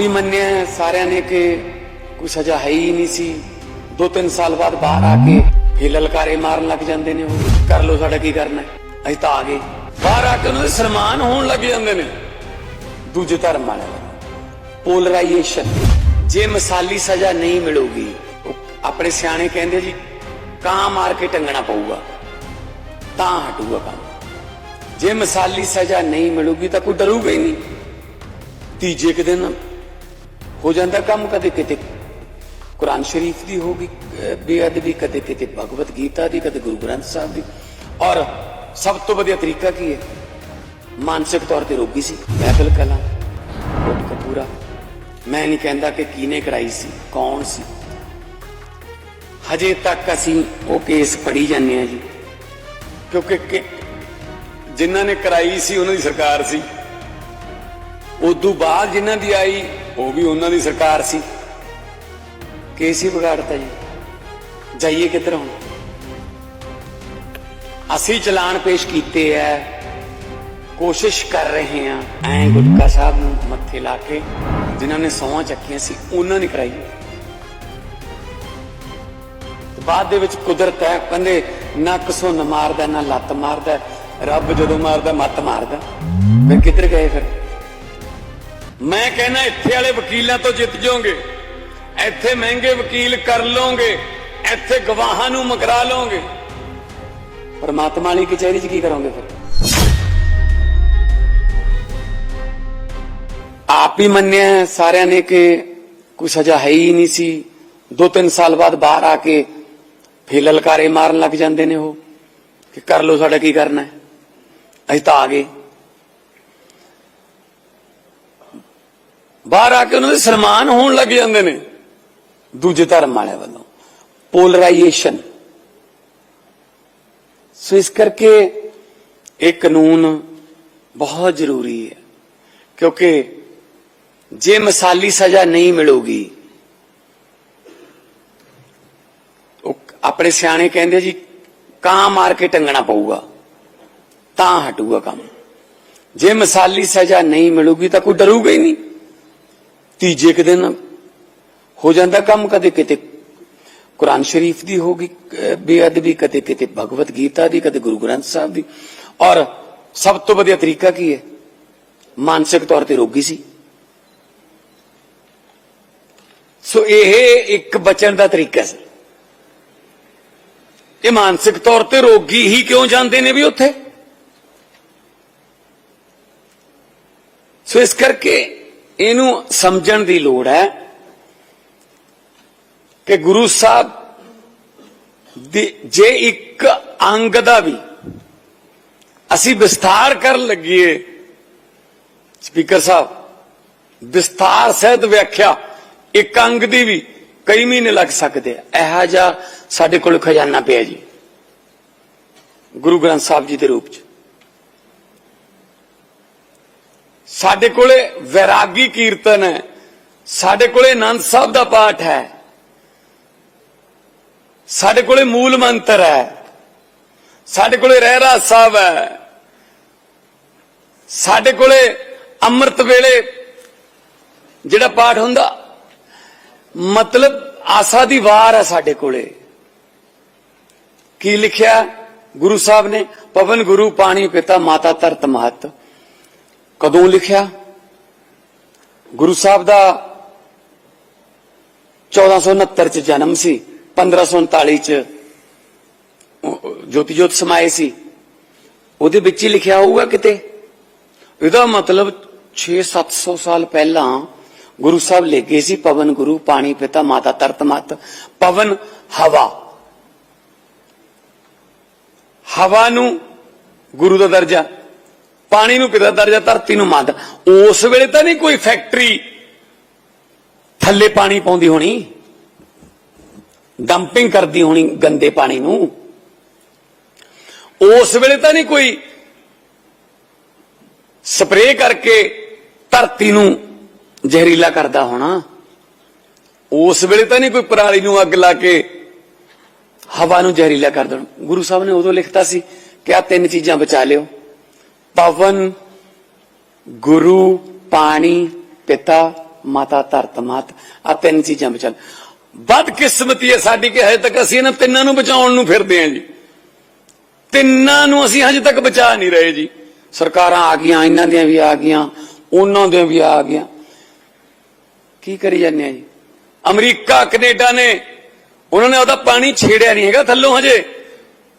ਆਪ ਹੀ ਮੰਨਿਆ ਸਾਰਿਆਂ ਨੇ ਕਿ ਕੋਈ ਸਜ਼ਾ ਹੈ ਹੀ ਨਹੀਂ ਸੀ। ਦੋ ਤਿੰਨ ਸਾਲ ਬਾਅਦ ਬਾਹਰ ਆ ਕੇ ਫੇਰ ਲਲਕਾਰੇ ਮਾਰਨ ਲੱਗ ਜਾਂਦੇ ਨੇ ਉਹ। ਕਰ ਲੋ ਸਾਡਾ ਕੀ ਕਰਨਾ ਅਸੀਂ ਤਾਂ ਆ ਗਏ। ਬਾਹਰ ਆ ਕੇ ਉਹਨਾਂ ਦੇ ਸਨਮਾਨ ਹੋਣ ਲੱਗ ਜਾਂਦੇ ਨੇ। ਦੂਜੇ ਧਰਮ ਵਾਲਿਆਂ ਪੋਲਰਾਈਜੇਸ਼ਨ ਜੇ ਮਿਸਾਲੀ ਸਜ਼ਾ ਨਹੀਂ ਮਿਲੂਗੀ ਆਪਣੇ ਸਿਆਣੇ ਕਹਿੰਦੇ ਜੀ, ਕਾਂ ਮਾਰ ਕੇ ਟੰਗਣਾ ਪਊਗਾ। ਤਾਂ ਹਟੂਗਾ ਕੰਮ। ਜੇ ਮਸਾਲੀ ਸਜ਼ਾ ਨਹੀਂ ਮਿਲੂਗੀ ਤਾਂ ਕੋਈ ਡਰੂਗਾ ਹੀ ਨਹੀਂ। ਤੀਜੇ ਕੁ ਦਿਨ ਹੋ ਜਾਂਦਾ ਕੰਮ ਕਦੇ ਕਿਤੇ। ਕੁਰਾਨ ਸ਼ਰੀਫ ਦੀ ਹੋਗੀ ਅਹ, ਬੇਅਦਬੀ, ਕਦੇ ਕਿਤੇ ਭਗਵਤ ਗੀਤਾ ਦੀ, ਕਦੇ ਗੁਰੂ ਗ੍ਰੰਥ ਸਾਹਿਬ ਦੀ। ਔਰ ਸਭ ਤੋਂ ਵਧੀਆ ਤਰੀਕਾ ਕੀ ਹੈ? ਮਾਨਸਿਕ ਤੌਰ ਤੇ ਰੋਗੀ ਸੀ। ਬਹਿਬਲ ਕਲਾ ਕੋਟ ਕਪੂਰਾ ਮੈਂ ਨਹੀਂ ਕਹਿੰਦਾ ਕਿ ਕੀਨੇ ਕਰਾਈ ਸੀ, ਕੌਣ ਸੀ। ਹਜੇ ਤੱਕ ਅਸੀਂ ਉਹ ਕੇਸ ਪੜੀ ਜਾਂਦੇ ਆ ਜੀ। ਕਿਉਂਕਿ ਕਿ- ਜਿਨ੍ਹਾਂ ਨੇ ਕਰਾਈ ਸੀ, ਉਹਨਾਂ ਦੀ ਸਰਕਾਰ ਸੀ। ਉਦੋਂ ਬਾਅਦ ਜਿਨ੍ਹਾਂ ਦੀ ਆਈ ਉਹ ਵੀ ਉਹਨਾਂ ਦੀ ਸਰਕਾਰ ਸੀ। ਕੇਸ ਹੀ ਵਿਗਾੜਤਾ ਜੀ। ਜਾਈਏ ਕਿੱਧਰ ਹੁਣ? ਅਸੀਂ ਚਲਾਨ ਪੇਸ਼ ਕੀਤੇ ਐ। ਕੋਸ਼ਿਸ਼ ਕਰ ਰਹੇ ਹਾਂ ਐ ਗੁਟਕਾ ਸਾਹਿਬ ਨੂੰ ਮੱਥੇ ਲਾ ਕੇ, ਜਿਨ੍ਹਾਂ ਨੇ ਸੌਂ ਚੱਕੀਆਂ ਸੀ, ਉਹਨਾਂ ਨੇ ਕਰਾਈ। ਬਾਅਦ ਦੇ ਵਿੱਚ ਕੁਦਰਤ ਹੈ ਕਹਿੰਦੇ, ਨਾ ਕਸੋਂ ਨਾ ਮਾਰਦਾ, ਨਾ ਲੱਤ ਮਾਰਦਾ, ਰੱਬ ਜਦੋਂ ਮਾਰਦਾ, ਮੱਤ ਮਾਰਦਾ। ਫਿਰ ਕਿੱਧਰ ਗਏ ਫਿਰ? ਮੈਂ ਕਹਿੰਦਾ ਇੱਥੇ ਵਾਲੇ ਵਕੀਲਾਂ ਤੋਂ ਜਿੱਤ ਜਾਓਗੇ। ਇੱਥੇ ਮਹਿੰਗੇ ਵਕੀਲ ਕਰ ਲਓਗੇ। ਇੱਥੇ ਗਵਾਹਾਂ ਨੂੰ ਮਕਰਾ ਲਓਗੇ। ਪਰਮਾਤਮਾ ਵਾਲੀ ਕਚਹਿਰੀ 'ਚ ਕੀ ਕਰੋਗੇ ਫਿਰ? ਆਪ ਹੀ ਮੰਨਿਆ ਸਾਰਿਆਂ ਨੇ ਕਿ ਕੋਈ ਸਜ਼ਾ ਹੈ ਹੀ ਨਹੀਂ ਸੀ। ਦੋ ਤਿੰਨ ਸਾਲ ਬਾਅਦ ਬਾਹਰ ਆ ਕੇ ਫੇਰ ਲਲਕਾਰੇ ਮਾਰਨ ਲੱਗ ਜਾਂਦੇ ਨੇ ਉਹ। ਕਿ ਕਰ ਲੋ ਸਾਡਾ ਕੀ ਕਰਨਾ ਹੈ? ਅਸੀਂ ਤਾਂ ਆ ਗਏ। ਬਾਹਰ ਆ ਕੇ ਉਹਨਾਂ ਦੇ ਸਨਮਾਨ ਹੋਣ ਲੱਗ ਜਾਂਦੇ ਨੇ। ਦੂਜੇ ਧਰਮ ਵਾਲਿਆਂ ਵੱਲੋਂ। ਪੋਲਰਾਈਜੇਸ਼ਨ ਸੋ ਇਸ ਕਰਕੇ ਇਹ ਕਾਨੂੰਨ ਬਹੁਤ ਜ਼ਰੂਰੀ ਹੈ। ਕਿਉਂਕਿ ਜੇ ਮਸਾਲੀ ਸਜ਼ਾ ਨਹੀਂ ਮਿਲੂਗੀ, ਉਹ ਆਪਣੇ ਸਿਆਣੇ ਕਹਿੰਦੇ ਜੀ, ਕਾਂ ਮਾਰ ਕੇ ਟੰਗਣਾ ਪਊਗਾ, ਤਾਂ ਹਟੂਗਾ ਕੰਮ। ਜੇ ਮਸਾਲੀ ਸਜ਼ਾ ਨਹੀਂ ਮਿਲੂਗੀ ਤਾਂ ਕੋਈ ਡਰੂਗਾ ਹੀ ਨਹੀਂ। ਤੀਜੇ ਕੁ ਦਿਨ ਹੋ ਜਾਂਦਾ ਕੰਮ ਕਦੇ ਕਿਤੇ ਕੁਰਾਨ ਸ਼ਰੀਫ ਦੀ ਹੋਗੀ ਅਹ, ਬੇਅਦਬੀ, ਕਦੇ ਕਿਤੇ ਭਗਵਤ ਗੀਤਾ ਦੀ, ਕਦੇ ਗੁਰੂ ਗ੍ਰੰਥ ਸਾਹਿਬ ਦੀ। ਔਰ ਸਭ ਤੋਂ ਵਧੀਆ ਤਰੀਕਾ ਕੀ ਹੈ? ਮਾਨਸਿਕ ਤੌਰ ਤੇ ਰੋਗੀ ਸੀ। ਸੋ ਇਹ ਇੱਕ ਬਚਣ ਦਾ ਤਰੀਕਾ ਸੀ। ਇਹ ਮਾਨਸਿਕ ਤੌਰ ਤੇ ਰੋਗੀ ਹੀ ਕਿਉਂ ਜਾਂਦੇ ਨੇ ਵੀ ਉੱਥੇ? ਸੋ ਇਸ ਕਰਕੇ ਇਹਨੂੰ ਸਮਝਣ ਦੀ ਲੋੜ ਹੈ ਕਿ ਗੁਰੂ ਸਾਹਿਬ ਦੀ ਜੇ ਇੱਕ ਅੰਗ ਦਾ ਵੀ ਅਸੀਂ ਵਿਸਥਾਰ ਕਰਨ ਲੱਗੀਏ, ਸਪੀਕਰ ਸਾਹਿਬ, ਵਿਸਥਾਰ ਸਹਿਤ ਵਿਆਖਿਆ ਇੱਕ ਅੰਗ ਦੀ ਵੀ ਕਈ ਮਹੀਨੇ ਲੱਗ ਸਕਦੇ ਆ। ਇਹੋ ਜਿਹਾ ਸਾਡੇ ਕੋਲ ਖਜ਼ਾਨਾ ਪਿਆ ਜੀ, ਗੁਰੂ ਗ੍ਰੰਥ ਸਾਹਿਬ ਜੀ ਦੇ ਰੂਪ ਚ। ਸਾਡੇ ਕੋਲੇ ਵੈਰਾਗੀ ਕੀਰਤਨ ਹੈ। ਸਾਡੇ ਕੋਲੇ ਆਨੰਦ ਸਾਹਿਬ ਦਾ ਪਾਠ ਹੈ। ਸਾਡੇ ਕੋਲੇ ਮੂਲ ਮੰਤਰ ਹੈ। ਸਾਡੇ ਕੋਲੇ ਰਹਿਰਾ ਸਾਹਿਬ ਹੈ। ਸਾਡੇ ਕੋਲੇ ਅੰਮ੍ਰਿਤ ਵੇਲੇ ਜਿਹੜਾ ਪਾਠ ਹੁੰਦਾ, ਮਤਲਬ ਆਸਾ ਦੀ ਵਾਰ ਹੈ ਸਾਡੇ ਕੋਲੇ। ਕੀ ਲਿਖਿਆ? ਗੁਰੂ ਸਾਹਿਬ ਨੇ, ਪਵਨ ਗੁਰੂ ਪਾਣੀ ਪਿਤਾ, ਮਾਤਾ ਧਰਤ ਮਹਤ। ਕਦੋਂ ਲਿਖਿਆ? ਗੁਰੂ ਸਾਹਿਬ ਦਾ 1469 ਚ ਜਨਮ ਸੀ 1539 ਚ ਉਹ ਜੋਤੀ ਜੋਤ ਸਮਾਏ ਸੀ। ਉਹਦੇ ਵਿੱਚ ਹੀ ਲਿਖਿਆ ਹੋਊਗਾ ਕਿਤੇ? ਇਹਦਾ ਮਤਲਬ 6-700 ਸਾਲ ਪਹਿਲਾਂ ਗੁਰੂ ਸਾਹਿਬ ਲੈ ਗਏ ਸੀ ਪਵਨ ਗੁਰੂ, ਪਾਣੀ, ਪਿਤਾ, ਮਾਤਾ, ਤਰਤ, ਮਤ। ਪਵਨ, ਹਵਾ। ਹਵਾ ਨੂੰ ਗੁਰੂ ਦਾ ਦਰਜਾ। ਪਾਣੀ ਨੂੰ ਪਿਤਾ ਦਾ ਦਰਜਾ ਧਰਤੀ ਨੂੰ ਮਾਤਾ ਉਸ ਵੇਲੇ ਤਾਂ ਨਹੀਂ ਕੋਈ ਫੈਕਟਰੀ ਥੱਲੇ ਪਾਣੀ ਪਾਉਂਦੀ ਹੋਣੀ। ਡੰਪਿੰਗ ਕਰਦੀ ਹੋਣੀ ਗੰਦੇ ਪਾਣੀ ਨੂੰ। ਉਸ ਵੇਲੇ ਤਾਂ ਨਹੀਂ ਕੋਈ ਸਪਰੇਅ ਕਰਕੇ ਧਰਤੀ ਨੂੰ ਜ਼ਹਿਰੀਲਾ ਕਰਦਾ ਹੋਣਾ। ਉਸ ਵੇਲੇ ਤਾਂ ਨਹੀਂ ਕੋਈ ਪਰਾਲੀ ਨੂੰ ਅੱਗ ਲਾ ਕੇ ਹਵਾ ਨੂੰ ਜ਼ਹਿਰੀਲਾ ਕਰ ਦੇਣਾ। ਗੁਰੂ ਸਾਹਿਬ ਨੇ ਉਦੋਂ ਲਿਖਤਾ ਸੀ ਕਿ ਆ ਤਿੰਨ ਚੀਜ਼ਾਂ ਬਚਾ ਲਿਓ। ਪਵਨ, ਗੁਰੂ, ਪਾਣੀ, ਪਿਤਾ, ਮਾਤਾ, ਧਰਤ, ਮਾਤ ਆ ਤਿੰਨ ਚੀਜ਼ਾਂ ਬਚਨ ਬਦ ਕਿਸਮਤੀ ਹੈ ਸਾਡੀ ਕਿ ਹਜੇ ਤੱਕ ਅਸੀਂ ਇਹਨਾਂ ਤਿੰਨਾਂ ਨੂੰ ਬਚਾਉਣ ਨੂੰ ਫਿਰਦੇ ਹਾਂ ਜੀ। ਤਿੰਨਾਂ ਨੂੰ ਅਸੀਂ ਹਜੇ ਤੱਕ ਬਚਾ ਨਹੀਂ ਰਹੇ ਜੀ। ਸਰਕਾਰਾਂ ਆ ਗਈਆਂ, ਇਹਨਾਂ ਦੀਆਂ ਵੀ ਆ ਗਈਆਂ, ਉਹਨਾਂ ਦੀਆਂ ਵੀ ਆ ਗਈਆਂ। ਕੀ ਕਰੀ ਜਾਂਦੇ ਆ ਜੀ? ਅਮਰੀਕਾ, ਕੈਨੇਡਾ ਨੇ, ਉਹਨਾਂ ਨੇ ਉਹਦਾ ਪਾਣੀ ਛੇੜਿਆ ਨਹੀਂ ਹੈਗਾ ਥੱਲੋਂ ਹਜੇ।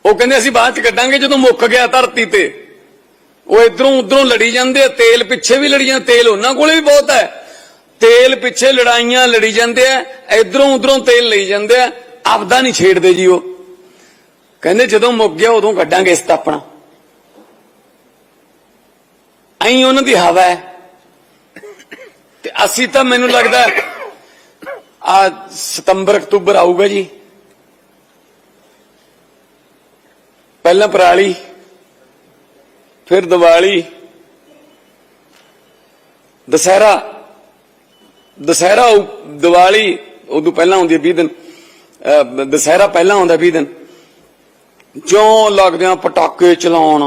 ਉਹ ਕਹਿੰਦੇ ਅਸੀਂ ਬਾਅਦ ਚ ਕੱਢਾਂਗੇ ਜਦੋਂ ਮੁੱਕ ਗਿਆ ਧਰਤੀ ਤੇ। ਉਹ ਇਧਰੋਂ ਉਧਰੋਂ ਲੜੀ ਜਾਂਦੇ ਆ, ਤੇਲ ਪਿੱਛੇ ਵੀ ਲੜੀਆਂ, ਤੇਲ ਉਹਨਾਂ ਕੋਲੇ ਵੀ ਬਹੁਤ ਹੈ। ਤੇਲ ਪਿੱਛੇ ਲੜਾਈਆਂ ਲੜੀ ਜਾਂਦੇ ਆ, ਇਧਰੋਂ ਉਧਰੋਂ ਤੇਲ ਲਈ ਜਾਂਦੇ ਆ, ਆਪਦਾ ਨਹੀਂ ਛੇੜਦੇ ਜੀ ਉਹ। ਕਹਿੰਦੇ ਜਦੋਂ ਮੁੱਕ ਗਿਆ ਉਦੋਂ ਕੱਢਾਂਗੇ ਇਸ ਤਾਂ ਐਂ ਉਹਨਾਂ ਦੀ ਹਵਾ ਹੈ। ਤੇ ਅਸੀਂ ਤਾਂ ਮੈਨੂੰ ਲੱਗਦਾ ਆ ਸਤੰਬਰ, ਅਕਤੂਬਰ ਆਊਗਾ ਜੀ। ਪਹਿਲਾਂ ਪਰਾਲੀ ਫਿਰ ਦੀਵਾਲੀ ਦਸਹਿਰਾ ਦਸਹਿਰਾ ਆਊ, ਦੀਵਾਲੀ ਉਦੋਂ ਪਹਿਲਾਂ ਆਉਂਦੀ ਹੈ 20 ਦਿਨ ਅਹ, ਦਸਹਿਰਾ ਪਹਿਲਾਂ ਆਉਂਦਾ 20 ਦਿਨ। ਜਿਉਂ ਲੱਗਦੇ ਆ ਪਟਾਕੇ ਚਲਾਉਣ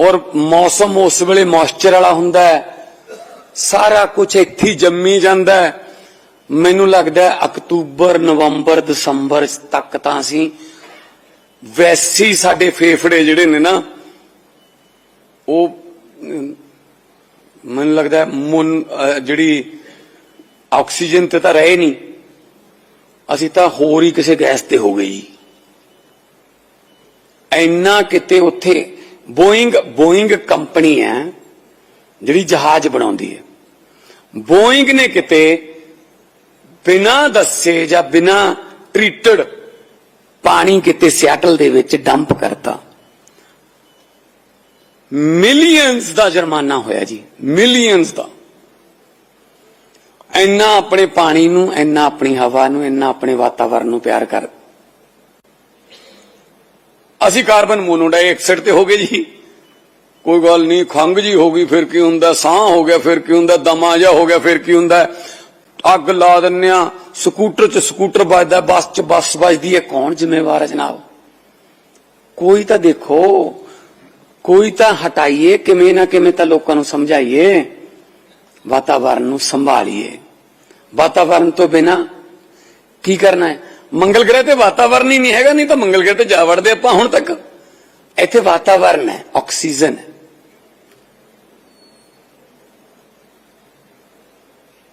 ਔਰ ਮੌਸਮ ਉਸ ਵੇਲੇ ਮੌਇਸਚਰ ਵਾਲਾ ਹੁੰਦਾ ਹੈ। ਸਾਰਾ ਕੁਝ ਇੱਥੇ ਜੰਮੀ ਜਾਂਦਾ ਹੈ। ਮੈਨੂੰ ਲੱਗਦਾ ਅਕਤੂਬਰ ਨਵੰਬਰ ਦਸੰਬਰ ਤੱਕ ਤਾਂ ਅਸੀਂ ਵੈਸੀ ਸਾਡੇ ਫੇਫੜੇ ਜਿਹੜੇ ਨੇ ਨਾ ਉਹ ਮੈਨੂੰ ਲੱਗਦਾ ਮੁਨ ਜਿਹੜੀ ਆਕਸੀਜਨ ਤੇ ਤਾਂ ਰਹੇ ਨਹੀਂ, ਅਸੀਂ ਤਾਂ ਹੋਰ ਹੀ ਕਿਸੇ ਗੈਸ ਤੇ ਹੋ ਗਈ ਜੀ। ਇੰਨਾ ਕਿਤੇ ਉੱਥੇ ਬੋਇੰਗ ਬੋਇੰਗ ਕੰਪਨੀ ਹੈ, ਜਿਹੜੀ ਜਹਾਜ਼ ਬਣਾਉਂਦੀ ਹੈ। ਬੋਇੰਗ ਨੇ ਕਿਤੇ ਬਿਨਾਂ ਦੱਸੇ ਜਾਂ ਬਿਨਾਂ ਟ੍ਰੀਟਡ ਪਾਣੀ ਕਿਤੇ ਸਿਆਟਲ ਦੇ ਵਿੱਚ ਡੰਪ ਕਰਤਾ। ਮਿਲੀਅਨਸ ਦਾ ਜੁਰਮਾਨਾ ਹੋਇਆ ਜੀ, ਮਿਲੀਅਨਸ ਦਾ। ਇੰਨਾ ਆਪਣੇ ਪਾਣੀ ਨੂੰ, ਇੰਨਾ ਆਪਣੀ ਹਵਾ ਨੂੰ, ਇੰਨਾ ਆਪਣੇ ਵਾਤਾਵਰਣ ਨੂੰ ਪਿਆਰ ਕਰ। ਅਸੀਂ ਕਾਰਬਨ ਮੋਨੋਡਾਈਆਕਸਾਈਡ ਤੇ ਹੋ ਗਏ ਜੀ। ਕੋਈ ਗੱਲ ਨਹੀਂ ਖੰਗ ਜੀ ਹੋ ਗਈ, ਫਿਰ ਕੀ ਹੁੰਦਾ? ਸਾਹ ਹੋ ਗਿਆ, ਫਿਰ ਕੀ ਹੁੰਦਾ? ਦਮਾ ਜਾ ਹੋ ਗਿਆ, ਫਿਰ ਕੀ ਹੁੰਦਾ? ਅੱਗ ਲਾ ਦਿੰਨੇ ਆ ਸਕੂਟਰ 'ਚ ਸਕੂਟਰ ਵੱਜਦਾ, ਬੱਸ 'ਚ ਬੱਸ ਵੱਜਦੀ ਹੈ। ਕੌਣ ਜ਼ਿੰਮੇਵਾਰ ਹੈ ਜਨਾਬ? ਕੋਈ ਤਾਂ ਦੇਖੋ। ਕੋਈ ਤਾਂ ਹਟਾਈਏ, ਕਿਵੇਂ ਨਾ ਕਿਵੇਂ ਤਾਂ ਲੋਕਾਂ ਨੂੰ ਸਮਝਾਈਏ, ਵਾਤਾਵਰਨ ਨੂੰ ਸੰਭਾਲੀਏ। ਵਾਤਾਵਰਨ ਤੋਂ ਬਿਨਾ ਕੀ ਕਰਨਾ ਹੈ? ਮੰਗਲ ਗ੍ਰਹਿ ਤੇ ਵਾਤਾਵਰਨ ਹੀ ਨਹੀਂ ਹੈਗਾ, ਨਹੀਂ ਤਾਂ ਮੰਗਲ ਗ੍ਰਹਿ ਤੇ ਜਾ ਵੜਦੇ ਆਪਾਂ ਹੁਣ ਤੱਕ। ਇੱਥੇ ਵਾਤਾਵਰਨ ਹੈ, ਆਕਸੀਜਨ ਹੈ।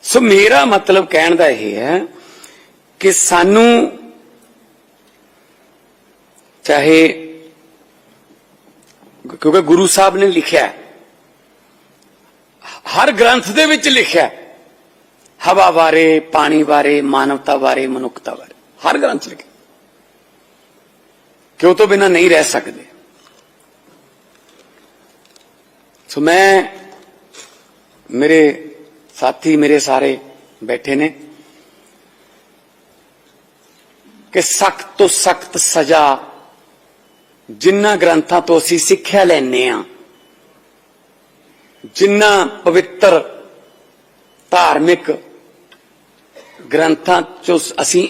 ਸੋ ਮੇਰਾ ਮਤਲਬ ਕਹਿਣ ਦਾ ਇਹ ਹੈ ਕਿ ਸਾਨੂੰ ਚਾਹੇ ਕਿਉਂਕਿ ਗੁਰੂ ਸਾਹਿਬ ਨੇ ਲਿਖਿਆ ਹਰ ਗ੍ਰੰਥ ਦੇ ਵਿੱਚ ਲਿਖਿਆ ਹਵਾ ਬਾਰੇ, ਪਾਣੀ ਬਾਰੇ, ਮਾਨਵਤਾ ਬਾਰੇ, ਮਨੁੱਖਤਾ ਬਾਰੇ। ਹਰ ਗ੍ਰੰਥ ਲਿਖਿਆ ਕਿ ਉਹ ਤੋਂ ਬਿਨਾ ਨਹੀਂ ਰਹਿ ਸਕਦੇ। ਸੋ ਮੈਂ, ਮੇਰੇ ਸਾਥੀ, ਮੇਰੇ ਸਾਰੇ ਬੈਠੇ ਨੇ ਕਿ ਸਖਤ ਤੋਂ ਸਖਤ ਸਜ਼ਾ ਜਿਨ੍ਹਾਂ ਗ੍ਰੰਥਾਂ ਤੋਂ ਅਸੀਂ ਸਿੱਖਿਆ ਲੈਨੇ ਆ ਜਿਨ੍ਹਾਂ ਪਵਿੱਤਰ ਧਾਰਮਿਕ ਗ੍ਰੰਥਾਂ ਚੋਂ ਅਸੀਂ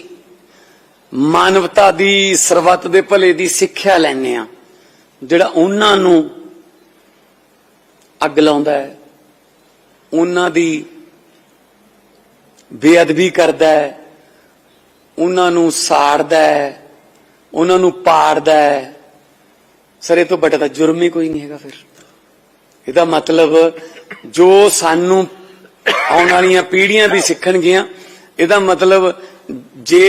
ਮਾਨਵਤਾ ਦੀ, ਸਰਬੱਤ ਦੇ ਭਲੇ ਦੀ ਸਿੱਖਿਆ ਲੈਨੇ ਆ ਜਿਹੜਾ ਉਹਨਾਂ ਨੂੰ ਅੱਗ ਲਾਉਂਦਾ ਹੈ, ਉਹਨਾਂ ਦੀ ਬੇਅਦਬੀ ਕਰਦਾ ਹੈ, ਉਹਨਾਂ ਨੂੰ ਸਾੜਦਾ ਹੈ, ਉਹਨਾਂ ਨੂੰ ਪਾੜਦਾ ਹੈ ਸਰ, ਇਹ ਤੋਂ ਵੱਡਾ ਤਾਂ ਜੁਰਮ ਹੀ ਕੋਈ ਨਹੀਂ ਹੈਗਾ ਫਿਰ। ਇਹਦਾ ਮਤਲਬ ਜੋ ਸਾਨੂੰ ਆਉਣ ਵਾਲੀਆਂ ਪੀੜ੍ਹੀਆਂ ਵੀ ਸਿੱਖਣਗੀਆਂ, ਇਹਦਾ ਮਤਲਬ ਜੇ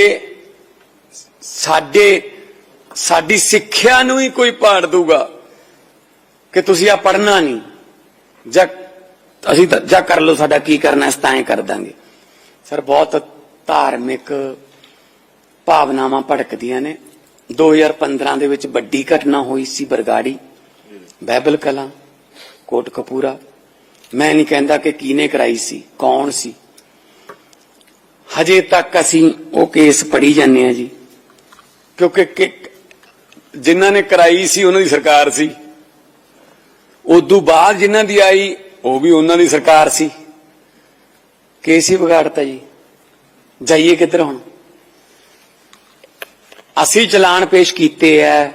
ਸਾਡੇ, ਸਾਡੀ ਸਿੱਖਿਆ ਨੂੰ ਹੀ ਕੋਈ ਪਾੜ ਦੂਗਾ ਕਿ ਤੁਸੀਂ ਆ ਪੜਨਾ ਨਹੀਂ, ਜਾਂ ਅਸੀਂ ਤਾਂ, ਜਾਂ ਕਰ ਲਓ ਸਾਡਾ ਕੀ ਕਰਨਾ ਇਸ ਤਾਂ ਐਂ ਕਰ ਦਾਂਗੇ। ਸਰ, ਬਹੁਤ ਧਾਰਮਿਕ ਭਾਵਨਾਵਾਂ ਭੜਕਦੀਆਂ ਨੇ। 2015 ਦੇ ਵਿੱਚ ਵੱਡੀ ਘਟਨਾ ਹੋਈ ਸੀ ਬਰਗਾੜੀ ਬਾਈਬਲ ਕਲਾ, ਕੋਟ ਕਪੂਰਾ। ਮੈਂ ਨਹੀਂ ਕਹਿੰਦਾ ਕਿ ਕੀਨੇ ਕਰਾਈ ਸੀ, ਕੌਣ ਸੀ। ਹਜੇ ਤੱਕ ਅਸੀਂ ਉਹ ਕੇਸ ਪੜੀ ਜਾਂਦੇ ਆ ਜੀ, ਕਿਉਂਕਿ ਕਿ- ਜਿਨ੍ਹਾਂ ਨੇ ਕਰਾਈ ਸੀ ਉਹਨਾਂ ਦੀ ਸਰਕਾਰ ਸੀ। ਉਦੋਂ ਬਾਅਦ ਜਿਨ੍ਹਾਂ ਦੀ ਆਈ, ਉਹ ਵੀ ਉਹਨਾਂ ਦੀ ਸਰਕਾਰ ਸੀ। ਕੇਸ ਹੀ ਵਿਗਾੜਤਾ ਜੀ। ਜਾਈਏ ਕਿੱਧਰ ਹੁਣ? ਅਸੀਂ ਚਲਾਨ ਪੇਸ਼ ਕੀਤੇ ਐ,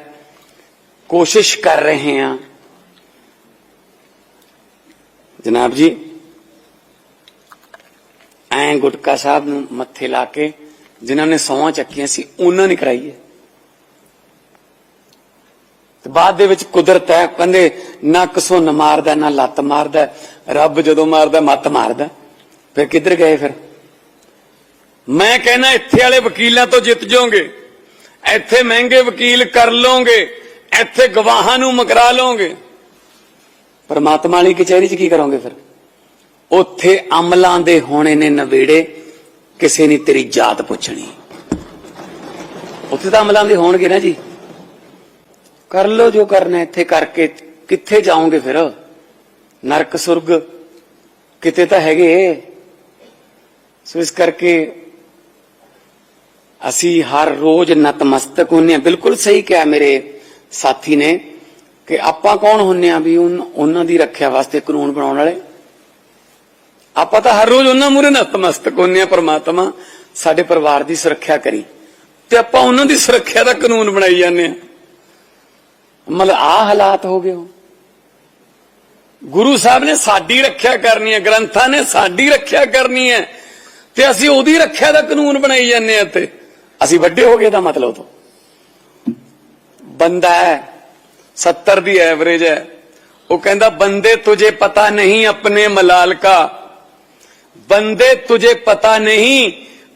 ਕੋਸ਼ਿਸ਼ ਕਰ ਰਹੇ ਹਾਂ। ਜਨਾਬ ਜੀ, ਐਂ ਗੁਟਕਾ ਸਾਹਿਬ ਨੂੰ ਮੱਥੇ ਲਾ ਕੇ ਜਿਨ੍ਹਾਂ ਨੇ ਸੌਂਹਾਂ ਚੱਕੀਆਂ ਸੀ, ਉਹਨਾਂ ਨੇ ਕਰਾਈ ਹੈ ਤੇ ਬਾਅਦ ਦੇ ਵਿੱਚ ਕੁਦਰਤ ਹੈ, ਕਹਿੰਦੇ ਨਾ ਕਸੁੰਨ ਮਾਰਦਾ, ਨਾ ਲੱਤ ਮਾਰਦਾ, ਰੱਬ ਜਦੋਂ ਮਾਰਦਾ, ਮੱਤ ਮਾਰਦਾ। ਫਿਰ ਕਿੱਧਰ ਗਏ ਫਿਰ? ਮੈਂ ਕਹਿੰਦਾ ਇੱਥੇ ਵਾਲੇ ਵਕੀਲਾਂ ਤੋਂ ਜਿੱਤ ਜਾਓਗੇ। ਇੱਥੇ ਮਹਿੰਗੇ ਵਕੀਲ ਕਰ ਲਓਗੇ, ਇੱਥੇ ਗਵਾਹਾਂ ਨੂੰ ਮਕਰਾ ਲਓਗੇ। ਪਰਮਾਤਮਾ ਵਾਲੀ ਕਚਹਿਰੀ 'ਚ ਕੀ ਕਰੋਗੇ ਫਿਰ? ਉੱਥੇ ਅਮਲਾਂ ਦੇ ਹੋਣੇ ਨੇ ਨਵੇੜੇ, ਕਿਸੇ ਨੇ ਤੇਰੀ ਜਾਤ ਪੁੱਛਣੀ। ਉੱਥੇ ਤਾਂ ਅਮਲਾਂ ਦੇ ਹੋਣਗੇ ਨਾ ਜੀ। ਕਰ ਲੋ ਜੋ ਕਰਨਾ ਇੱਥੇ ਕਰਕੇ ਕਿੱਥੇ ਜਾਓਗੇ ਫਿਰ? ਨਰਕ ਸੁਰਗ ਕਿਤੇ ਤਾਂ ਹੈਗੇ। ਸੋ ਇਸ ਕਰਕੇ ਅਸੀਂ ਹਰ ਰੋਜ਼ ਨਤਮਸਤਕ ਹੁੰਨੇ ਆ ਬਿਲਕੁਲ ਸਹੀ ਕਿਹਾ ਮੇਰੇ ਸਾਥੀ ਨੇ ਕਿ ਆਪਾਂ ਕੌਣ ਹੁੰਨੇ ਆ ਵੀ ਉਨ- ਉਹਨਾਂ ਦੀ ਰੱਖਿਆ ਵਾਸਤੇ ਕਾਨੂੰਨ ਬਣਾਉਣ ਵਾਲੇ? ਆਪਾਂ ਤਾਂ ਹਰ ਰੋਜ਼ ਉਹਨਾਂ ਮੂਰੇ ਨਤਮਸਤਕ ਹੁੰਨੇ ਆ ਪ੍ਰਮਾਤਮਾ, ਸਾਡੇ ਪਰਿਵਾਰ ਦੀ ਸੁਰੱਖਿਆ ਕਰੀ। ਤੇ ਆਪਾਂ ਉਹਨਾਂ ਦੀ ਸੁਰੱਖਿਆ ਦਾ ਕਾਨੂੰਨ ਬਣਾਈ ਜਾਂਦੇ ਆ ਮਤਲਬ ਆ ਹਾਲਾਤ ਹੋ ਗਏ ਹੋ ਗੁਰੂ ਸਾਹਿਬ ਨੇ ਸਾਡੀ ਰੱਖਿਆ ਕਰਨੀ ਹੈ, ਗ੍ਰੰਥਾਂ ਨੇ ਸਾਡੀ ਰੱਖਿਆ ਕਰਨੀ ਹੈ ਤੇ ਅਸੀਂ ਉਹਦੀ ਰੱਖਿਆ ਦਾ ਕਾਨੂੰਨ ਬਣਾਈ ਜਾਂਦੇ ਆ ਤੇ ਅਸੀਂ ਵੱਡੇ ਹੋ ਗਏ ਦਾ ਮਤਲਬ ਤੋਂ ਬੰਦਾ ਹੈ 70 ਦੀ ਐਵਰੇਜ ਹੈ ਉਹ ਕਹਿੰਦਾ ਬੰਦੇ ਤੁਝੇ ਪਤਾ ਨਹੀਂ ਆਪਣੇ ਮਲਾਲ का बंदे तुझे पता नहीं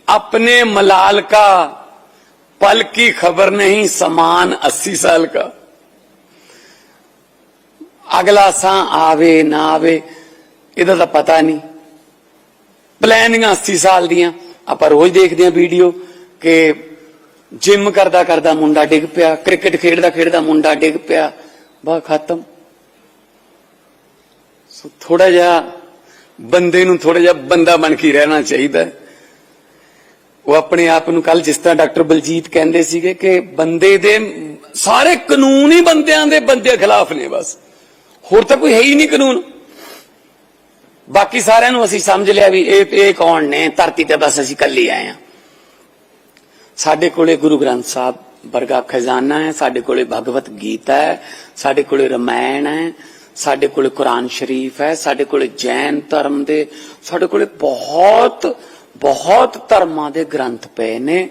अपने मलाल का पल की खबर नहीं समान अस्सी साल का ਅਗਲਾ ਸਾਹ ਆਵੇ ਨਾ ਆਵੇ ਇਹਦਾ ਤਾਂ ਪਤਾ ਨਹੀਂ ਪਲੈਨਿੰਗਾਂ 80 ਸਾਲ ਦੀਆਂ ਆਪਾਂ ਰੋਜ਼ ਦੇਖਦੇ ਆਂ ਵੀਡੀਓ ਕਿ ਜਿਮ ਕਰਦਾ ਕਰਦਾ ਮੁੰਡਾ ਡਿੱਗ ਪਿਆ ਕ੍ਰਿਕਟ ਖੇਡਦਾ ਖੇਡਦਾ ਮੁੰਡਾ ਡਿੱਗ ਪਿਆ, ਬਾ ਖਤਮ। ਸੋ ਥੋੜਾ ਜਿਹਾ ਬੰਦੇ ਨੂੰ ਥੋੜਾ ਜਿਹਾ ਬੰਦਾ ਬਣ ਕੇ ਰਹਿਣਾ ਚਾਹੀਦਾ ਉਹ ਆਪਣੇ ਆਪ ਨੂੰ ਕੱਲ ਜਿਸ ਤਰ੍ਹਾਂ ਡਾਕਟਰ ਬਲਜੀਤ ਕਹਿੰਦੇ ਸੀਗੇ ਕਿ ਬੰਦੇ ਦੇ ਸਾਰੇ ਕਾਨੂੰਨ ਹੀ ਬੰਦਿਆਂ ਦੇ ਬੰਦੇ ਖਿਲਾਫ ਨੇ ਬਸ। ਹੋਰ ਤਾਂ ਕੋਈ ਹੈ ਹੀ ਨਹੀਂ ਕਾਨੂੰਨ। ਬਾਕੀ ਸਾਰਿਆਂ ਨੂੰ ਅਸੀਂ ਸਮਝ ਲਿਆ ਵੀ ਇਹ ਇਹ ਕੌਣ ਨੇ, ਧਰਤੀ ਤੇ ਬਸ ਅਸੀਂ ਕੱਲੀ ਆਏ ਆ ਸਾਡੇ ਕੋਲੇ ਗੁਰੂ ਗ੍ਰੰਥ ਸਾਹਿਬ ਵਰਗਾ ਖਜ਼ਾਨਾ ਹੈ, ਸਾਡੇ ਕੋਲੇ ਭਗਵਤ ਗੀਤਾ ਹੈ, ਸਾਡੇ ਕੋਲੇ ਰਮਾਇਣ ਹੈ, ਸਾਡੇ ਕੋਲੇ ਕੁਰਾਨ ਸ਼ਰੀਫ ਹੈ, ਸਾਡੇ ਕੋਲੇ ਜੈਨ ਧਰਮ ਦੇ, ਸਾਡੇ ਕੋਲੇ ਬਹੁਤ ਬਹੁਤ ਧਰਮਾਂ ਦੇ ਗ੍ਰੰਥ ਪਏ ਨੇ।